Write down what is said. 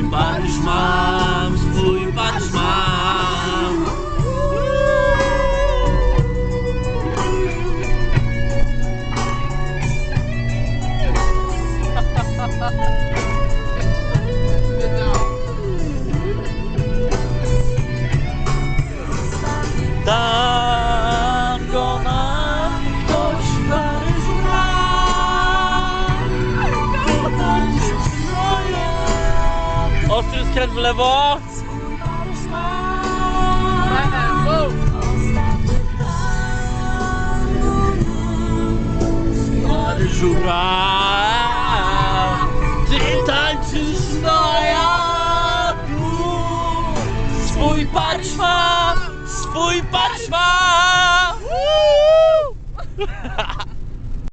em vários mares. Ostry skręt w lewo. Paryżu gra. Ty tańczysz moja. Swój Paryż ma. Swój Paryż ma.